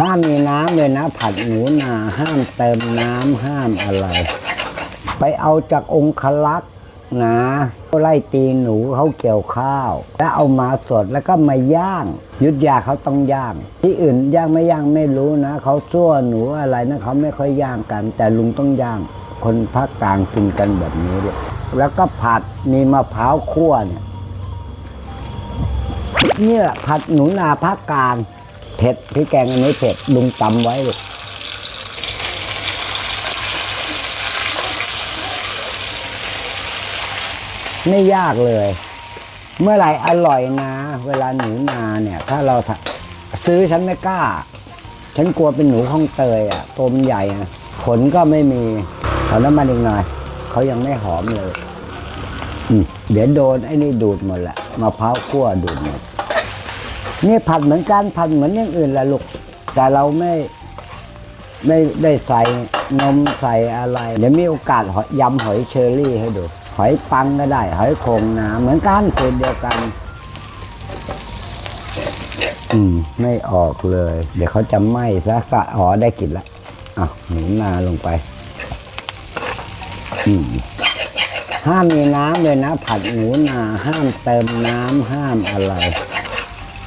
ห้ามมีน้ำเลยนะ ผัดหนูนาห้ามเติมน้ำห้ามอะไร ไปเอาจากองคลักษ์นะไล่ตีหนูเขาเกี่ยวข้าว แล้วเอามาสดแล้วก็มาย่าง ยุทธยาเขาต้องย่าง ที่อื่นย่างไม่ย่างไม่รู้นะเขาซั่วหนูอะไรนะเขาไม่ค่อยย่างกัน แต่ลุงต้องย่าง คนภาคกลางกินกันแบบนี้ด้วยแล้วก็ผัดมีมะพร้าวคั่วเนี่ยเนี่ยผัดหนูนาภาคกลาง เผ็ดพี่แกงอันนี้เผ็ดลุงตำไว้ลูกไม่ยากเลย เมื่อไหร่อร่อยนะ เวลาหนูนาเนี่ย ถ้าเราซื้อฉันไม่กล้า ฉันกลัวเป็นหนูข้องเตยอะตัวมันใหญ่นะขนก็ไม่มีขอน้ำมันอีกหน่อยเขายังไม่หอมเลยเดี๋ยวโดนไอ้นี่ดูดหมดแหละมะพร้าวคั่วดูดหมด นี่ผัดเหมือนกันผัดเหมือนอย่างอื่นแหละลูก แต่เราไม่ไม่ได้ใส่นมใส่อะไร เดี๋ยวมีโอกาสหอยยำหอยเชอรี่ให้ดู หอยปังก็ได้ หอยโขงนาเหมือนกันสูตรเดียวกัน อืม ไม่ออกเลย เดี๋ยวเขาจะไหม้ซะกะอ๋อได้กลิ่นละอะหนูนาลงไป อืมห้ามมีน้ำเลยนะ ผัดหนูนา ห้ามเติมน้ำห้ามอะไร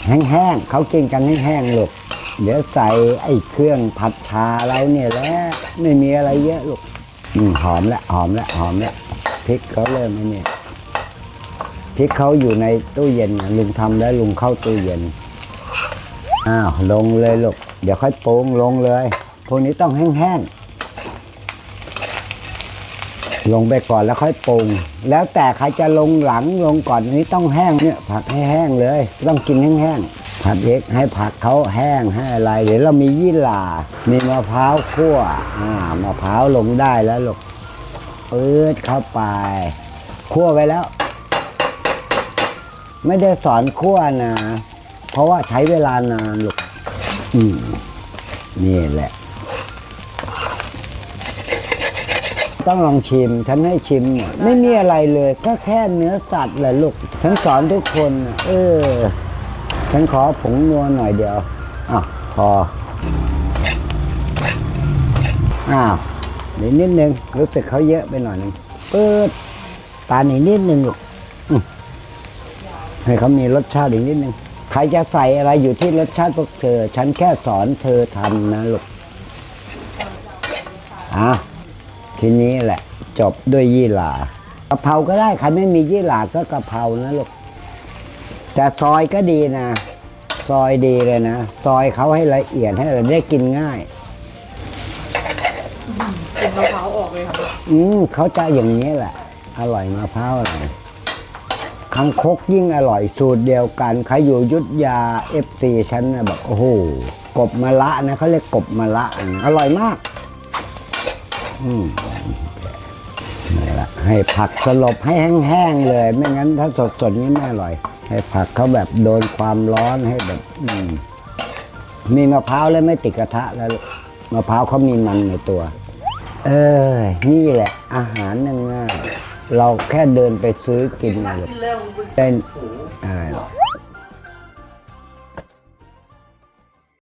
แห้งๆเขากินกันแห้งๆลูกเดี๋ยวใส่ไอ้เครื่องผัดชาเราเนี่ยแหละไม่มีอะไรเยอะลูกอืมหอมแล้วหอมแล้วหอมแล้วพริกเขาเริ่มไอ้นี่พริกเขาอยู่ในตู้เย็นลุงทำแล้วลุงเข้าตู้เย็นอ้าวลงเลยลูกเดี๋ยวค่อยปรุงลงเลยพวกนี้ต้องแห้งๆ ลงไปก่อนแล้วค่อยปรุง แล้วแต่ใครจะลงหลังลงก่อนอันนี้ต้องแห้งเนี่ยผัดให้แห้งเลย ต้องกินแห้งๆผัดเอกให้ผักเขาแห้งให้อะไรเดี๋ยวเรามียี่หร่ามีมะพร้าวคั่วอ่ามะพร้าวลงได้แล้วลูกปื๊ดเข้าไปคั่วไว้แล้ว ไม่ได้สอนคั่วนะ เพราะว่าใช้เวลานานลูกอืมนี่แหละ ต้องลองชิม ฉันให้ชิมหมดไม่มีอะไรเลย ก็แค่เนื้อสัตว์แหละลูกฉันสอนทุกคน เออ ฉันขอผงนัวหน่อยเดียวอะพออ้าวนิดนิดนึงรู้สึกเขาเยอะไปหน่อยนึงเปิดตาหนีนิดนึงลูกให้เขามีรสชาติอีกนิดนึงใครจะใส่อะไรอยู่ที่รสชาติพวกเธอ ฉันแค่สอนเธอทำนะลูกอะ ทีนี้แหละ จบด้วยยี่หร่ากะเพราก็ได้ใครไม่มียี่หร่าก็กะเพรานะลูกแต่ซอยก็ดีนะ ซอยดีเลยนะ ซอยเขาให้ละเอียดให้เราได้กินง่ายกินมะพร้าวออกเลยค่ะอืมเขาจะอย่างนี้แหละ อร่อยมะพร้าวอร่อยคังคกยิ่งอร่อยสูตรเดียวกันใครอยู่ยุทธยาเอฟซีฉันนะแบบโอ้โหกบมะละนะเขาเรียกกบมะละนะอร่อยมากอืม นี่แหละให้ผักสลบให้แห้งๆเลย ไม่งั้นถ้าสดๆนี้ไม่อร่อย ให้ผักเขาแบบโดนความร้อนให้แบบอืมมีมะพร้าวแล้วไม่ติดกระทะแล้วลูกมะพร้าวเขามีมันในตัว เออ นี่แหละ อาหารง่ายๆเราแค่เดินไปซื้อกินเลยเป็นอะไรหรอก